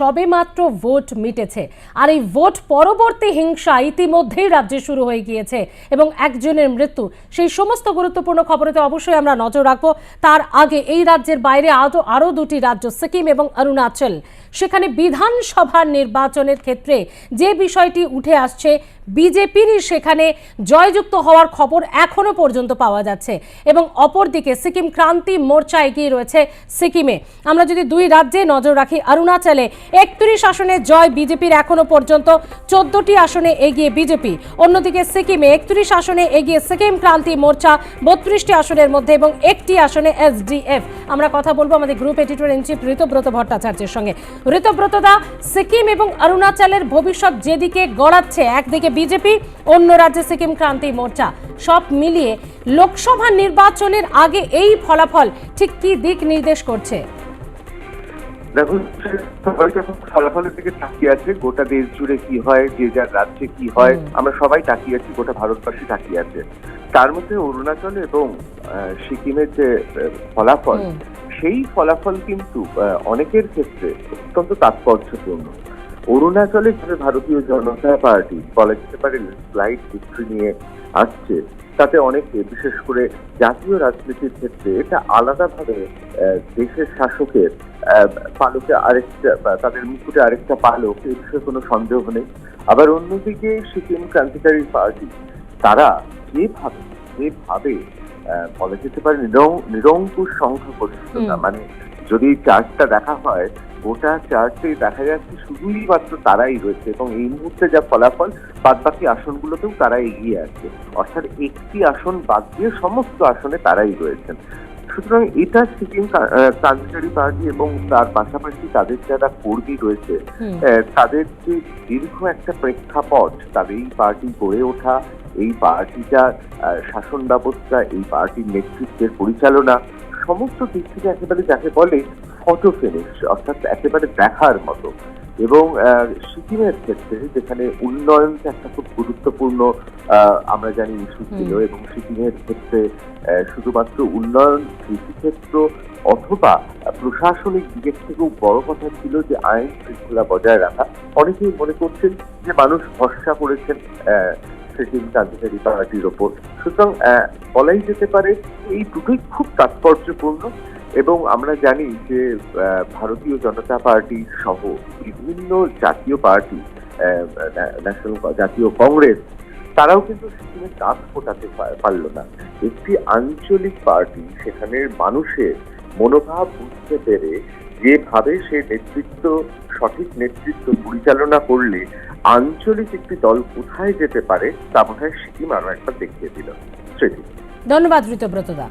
সবে মাত্র ভোট মিটেছে। আর এই ভোট পরবর্তী হিংসা ইতিমধ্যেই রাজ্যে শুরু হয়ে গিয়েছে এবং একজনের মৃত্যু। সেই সমস্ত গুরুত্বপূর্ণ খবরেতে অবশ্যই আমরা নজর রাখব। তার আগে এই রাজ্যের বাইরে আরও আরও দুটি রাজ্য, সিকিম এবং অরুণাচল। সেখানে বিধানসভার নির্বাচনের ক্ষেত্রে যে বিষয়টি উঠে আসছে বিজেপিরই সেখানে জয়যুক্ত হওয়ার খবর এখনও পর্যন্ত পাওয়া যাচ্ছে এবং অপরদিকে সিকিম ক্রান্তি মোর্চা এগিয়ে রয়েছে সিকিমে। আমরা যদি দুই রাজ্যে নজর রাখি, অরুণাচলে একত্রিশ আসনে জয় বিজেপির এখনও পর্যন্ত চোদ্দটি আসনে এগিয়ে বিজেপি। অন্যদিকে সিকিমে একত্রিশ আসনে এগিয়ে সিকিম ক্রান্তি মোর্চা বত্রিশটি আসনের মধ্যে এবং একটি আসনে এসডিএফ। আমরা কথা বলব আমাদের group editor in chief Ritabrata ভট্টাচার্যের সঙ্গে। ঋতব্রতদা সিকিম এবং অরুণাচলের ভবিষ্যৎ যেদিকে গড়াচ্ছে, একদিকে বিজেপি, অন্য রাজ্যে সিকিম ক্রান্তি মোর্চা। সব মিলিয়ে লোকসভা নির্বাচনের আগে এই ফলাফল ঠিক কি দিক নির্দেশ করছে? দেখুন সবাই যখন ফলাফলের দিকে তাকিয়ে আছে গোটা দেশ জুড়ে কি হয় যে যার রাজ্যে কি হয় আমরা সবাই তাকিয়ে আছি গোটা ভারতবাসী তাকিয়ে আছে। তার মধ্যে অরুণাচল এবং সিকিমের যে ফলাফল সেই ফলাফল কিন্তু অনেকের ক্ষেত্রে অত্যন্ত তাৎপর্যপূর্ণ। অরুণাচলে যে ভারতীয় জনতা পার্টি বলা যেতে পারে স্লাইড ভিক্টরি নিয়ে আসছে। তাতে অনেকে বিশেষ করে জাতীয় রাজনীতির ক্ষেত্রে এটা আলাদাভাবে দেশের শাসকের পালকে আরেকটা তাদের মুকুটে আরেকটা পালক এই বিষয়ে কোনো সন্দেহ নেই আবার অন্যদিকে সিকিম ক্রান্তিকারী পার্টি তারা যেভাবে যেভাবে আহ, বলা যেতে পারে নিরং- নিরঙ্কুশ সংখ্যাগরিষ্ঠতা হুম। মানে যদি চার্টটা দেখা হয় গোটা চার্টে দেখা যাচ্ছে শুধুই মাত্র তারাই রয়েছে এবং এই মুহূর্তে যা ফলাফল বাদ বাকি আসনগুলোতেও তারা এগিয়ে আছে। অর্থাৎ একটি আসন বাদ দিয়ে সমস্ত আসনে তারাই রয়েছেন। সুতরাং এটা সিকিম ক্রান্তিকারী পার্টি এবং তার পাশাপাশি তাদের যারা কর্মী রয়েছে তাদের যে দীর্ঘ একটা প্রেক্ষাপট তাদের এই পার্টি গড়ে ওঠা এই পার্টিটার আহ, শাসন ব্যবস্থা এই পার্টির নেতৃত্বের পরিচালনা সমস্ত দিক থেকে একেবারে যাকে বলে ফটো ফিনিশ অর্থাৎ একেবারে দেখার মতো। এবং সিকিমের ক্ষেত্রে যেখানে উন্নয়নটা একটা খুব গুরুত্বপূর্ণ আমরা জানি ইস্যু ছিল এবং সিকিমের ক্ষেত্রে শুধুমাত্র উন্নয়ন কৃষিক্ষেত্র অথবা প্রশাসনিক দিকের থেকেও বড় কথা ছিল যে আইন শৃঙ্খলা বজায় রাখা। অনেকেই মনে করছেন যে মানুষ ভরসা করেছেন আহ, সিকিম পার্টির ওপর। সুতরাং বলাই যেতে পারে এই দুটোই খুব তাৎপর্যপূর্ণ এবং আমরা জানি যে ভারতীয় জনতা পার্টি সহ বিভিন্ন জাতীয় পার্টি ন্যাশনাল জাতীয় কংগ্রেস তারাও কিন্তু সিকিমে দাঁত ফোটাতে পারল না। একটি আঞ্চলিক পার্টি সেখানের মানুষের মনোভাব বুঝতে পেরে যেভাবে সে নেতৃত্ব, সঠিক নেতৃত্ব পরিচালনা করলে আঞ্চলিক একটি দল কোথায় যেতে পারে, তা বোধ হয় সিকিম আরও একবার দেখিয়ে দিল। ধন্যবাদ, ঋতব্রতদা।